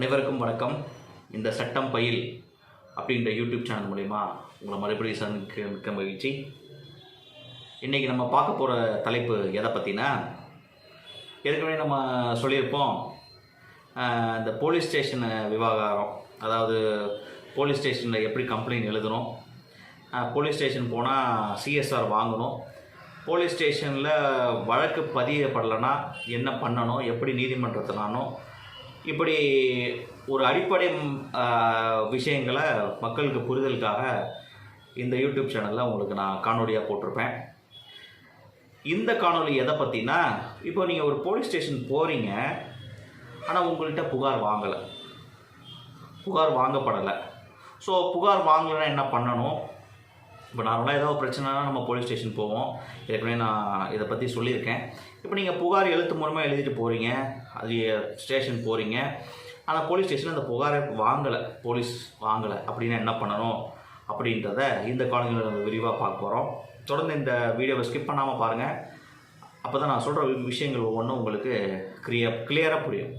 அனைவருக்கும் வணக்கம். இந்த சட்டம் பயில் அப்படின்ற யூடியூப் சேனல் மூலிமா உங்களை மறுபடியும் சந்திக்க மிக்க மகிழ்ச்சி. இன்றைக்கி நம்ம பார்க்க போகிற தலைப்பு எதை பற்றினா ஏற்கனவே நம்ம சொல்லியிருப்போம் இந்த போலீஸ் ஸ்டேஷன் விவகாரம். அதாவது போலீஸ் ஸ்டேஷனில் எப்படி கம்ப்ளைண்ட் எழுதணும் போலீஸ் ஸ்டேஷன் போனால் சிஎஸ்ஆர் வாங்கணும். போலீஸ் ஸ்டேஷனில் வழக்கு பதியப்படலைன்னா என்ன பண்ணணும்? எப்படி நீதிமன்றத்தினானோ இப்படி ஒரு அடிப்படை விஷயங்களை மக்களுக்கு புரிதலுக்காக இந்த யூடியூப் சேனலில் உங்களுக்கு நான் காணொலியாக போட்டிருப்பேன். இந்த காணொளி எதை பற்றினா இப்போ நீங்கள் ஒரு போலீஸ் ஸ்டேஷன் போகிறீங்க ஆனால் உங்கள்கிட்ட புகார் வாங்கலை. புகார் வாங்கப்படலை. ஸோ புகார் வாங்கலைன்னா என்ன பண்ணணும்? இப்போ நார்மலாக ஏதோ பிரச்சனைனா நம்ம போலீஸ் ஸ்டேஷன் போவோம். ஏற்கனவே நான் இதை பற்றி சொல்லியிருக்கேன். இப்போ நீங்கள் புகார் எழுத்து மூலமாக எழுதிட்டு போகிறீங்க அது ஸ்டேஷன் போகிறீங்க ஆனால் போலீஸ் ஸ்டேஷனில் அந்த புகாரை வாங்கலை. போலீஸ் வாங்கலை. அப்படின்னா என்ன பண்ணணும்? அப்படின்றத இந்த காலங்களில் நம்ம விரிவாக பார்க்க போகிறோம் தொடர்ந்து இந்த வீடியோவை ஸ்கிப் பண்ணாமல் பாருங்கள் அப்போ தான் நான் சொல்கிற விஷயங்கள் ஒவ்வொன்றும் உங்களுக்கு கிளிய கிளியராக புரியும்.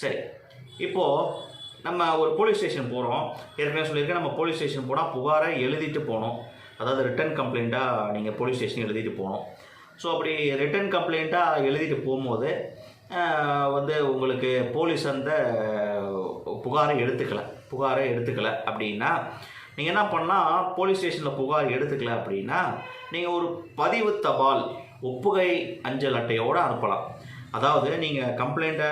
சரி. இப்போது நம்ம ஒரு போலீஸ் ஸ்டேஷன் போகிறோம் ஏற்கனவே சொல்லியிருக்கேன் நம்ம போலீஸ் ஸ்டேஷன் போனால் புகாரை எழுதிட்டு போகணும். அதாவது ரிட்டன் கம்ப்ளைண்ட்டாக நீங்கள் போலீஸ் ஸ்டேஷன் எழுதிட்டு போகணும். ஸோ அப்படி ரிட்டன் கம்ப்ளைண்ட்டாக எழுதிட்டு போகும்போது வந்து உங்களுக்கு போலீஸ் அந்த புகாரை எடுத்துக்கல. புகாரை எடுத்துக்கல அப்படின்னா நீங்கள் என்ன பண்ணால் போலீஸ் ஸ்டேஷனில் புகார் எடுத்துக்கல அப்படின்னா நீங்கள் ஒரு பதிவு தபால் ஒப்புகை அஞ்சல் அட்டையோடு அனுப்பலாம். அதாவது நீங்கள் கம்ப்ளைண்ட்டை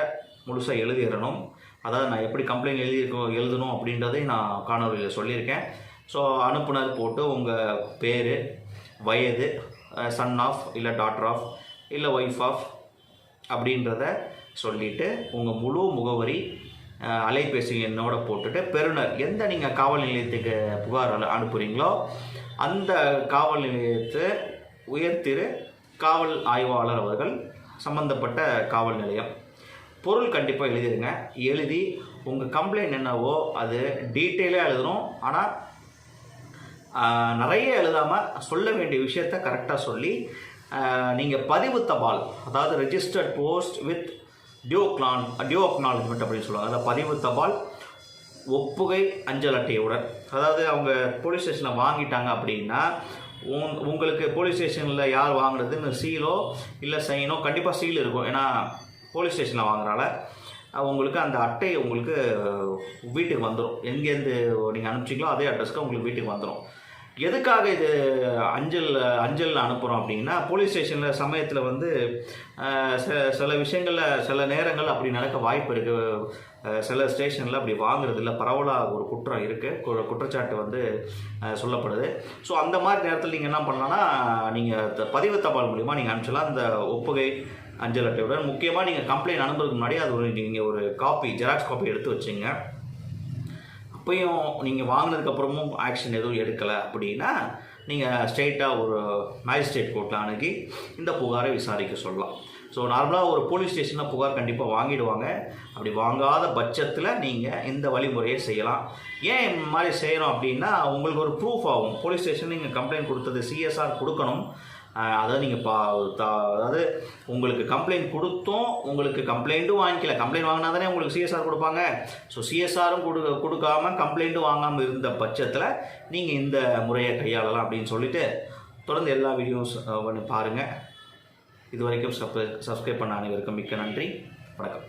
முழுசாக எழுதிடணும் அதாவது நான் எப்படி கம்ப்ளைண்ட் எழுதியிருக்கோம் எழுதணும் அப்படின்றதை நான் காணொலியில் சொல்லியிருக்கேன். ஸோ அனுப்புனர் போட்டு உங்கள் பேர் வயது சன் ஆஃப் இல்லை டாட்டர் ஆஃப் இல்லை ஒய்ஃப் ஆஃப் அப்படின்றத சொல்லிவிட்டு உங்கள் முழு முகவரி அலைபேசி எண்ணோட போட்டுட்டு பெறுநர் எந்த நீங்கள் காவல் நிலையத்துக்கு புகார் அனு- அனுப்புகிறீங்களோ அந்த காவல் நிலையத்தை உயர்திரு காவல் ஆய்வாளர் அவர்கள் சம்பந்தப்பட்ட காவல் நிலையம். பொருள் கண்டிப்பாக எழுதிடுங்க எழுதி உங்கள் கம்ப்ளைண்ட் என்னவோ அது டீட்டெயிலாக எழுதணும். ஆனால் நிறைய எழுதாமல் சொல்ல வேண்டிய விஷயத்த கரெக்டாக சொல்லி நீங்கள் பதிவு தபால் அதாவது ரெஜிஸ்டர்ட் போஸ்ட் வித் டியோக்லான் டியோ அக்னாலஜ்மெண்ட் அப்படின்னு சொல்லுவாங்க. அதாவது பதிவு தபால் ஒப்புகை அஞ்சல் அட்டையுடன். அதாவது அவங்க போலீஸ் ஸ்டேஷனில் வாங்கிட்டாங்க அப்படின்னா உங் உங்களுக்கு போலீஸ் ஸ்டேஷனில் யார் வாங்குறதுன்னு சீலோ இல்லை சைனோ கண்டிப்பாக சீல் இருக்கும். ஏன்னா போலீஸ் ஸ்டேஷனில் வாங்குறனால உங்களுக்கு அந்த அட்டை உங்களுக்கு வீட்டுக்கு வந்துடும் எங்கேருந்து நீங்கள் அனுப்பிச்சிங்களோ அதே அட்ரஸ்க்கு உங்களுக்கு வீட்டுக்கு வந்துடும் எதுக்காக இது அஞ்சல் அஞ்சல் அனுப்புகிறோம் அப்படின்னா போலீஸ் ஸ்டேஷனில் சமயத்தில் வந்து சில- விஷயங்களில் சில நேரங்கள் அப்படி நடக்க வாய்ப்பு இருக்குது சில ஸ்டேஷனில் அப்படி வாங்குறதில்ல. பரவலாக ஒரு குற்றம் இருக்குது குற்றச்சாட்டு வந்து சொல்லப்படுது. ஸோ அந்த மாதிரி நேரத்தில் நீங்கள் என்ன பண்ணலாம்னா நீங்கள் பதிவு தபால் மூலிமா நீங்கள் அனுப்பிச்சலாம் அந்த ஒப்புகை அஞ்சல் அட்டையுடன். முக்கியமாக நீங்கள் கம்ப்ளைண்ட் அனுப்புறதுக்கு முன்னாடி அது ஒரு நீங்கள் ஒரு காப்பி ஜெராக்ஸ் காப்பி எடுத்து வச்சுங்க அப்பயும் நீங்கள் வாங்கினதுக்கப்புறமும் ஆக்ஷன் எதுவும் எடுக்கலை அப்படின்னா நீங்கள் ஸ்ட்ரெயிட்டாக ஒரு மேஜிஸ்ட்ரேட் கோர்ட்டில் அணுகி இந்த புகாரை விசாரிக்க சொல்லலாம். ஸோ நார்மலாக ஒரு போலீஸ் ஸ்டேஷனில் புகார் கண்டிப்பாக வாங்கிடுவாங்க. அப்படி வாங்காத பட்சத்தில் நீங்கள் இந்த வழிமுறையை செய்யலாம். ஏன் இந்த மாதிரி செய்கிறோம் அப்படின்னா உங்களுக்கு ஒரு ப்ரூஃப் ஆகும். போலீஸ் ஸ்டேஷன் நீங்கள் கம்ப்ளைண்ட் கொடுத்தது சிஎஸ்ஆர் கொடுக்கணும். அதை அதாவது நீங்கள் பா தா- அதாவது உங்களுக்கு கம்ப்ளைண்ட் கொடுத்தும் உங்களுக்கு கம்ப்ளைண்ட்டும் வாங்கிக்கல. கம்ப்ளைண்ட் வாங்கினா தானே உங்களுக்கு சிஎஸ்ஆர் கொடுப்பாங்க. ஸோ சிஎஸ்ஆரும் கொடு கொடுக்காம கம்ப்ளைண்ட்டும் வாங்காமல் இருந்த பட்சத்தில் நீங்கள் இந்த முறையை கையாளலாம் அப்படின்னு சொல்லிட்டு தொடர்ந்து எல்லா வீடியோஸ் ஒன்று பாருங்கள் இது வரைக்கும் சப் சப்ஸ்கிரைப் பண்ண அனைவருக்கும் மிக்க நன்றி. வணக்கம்.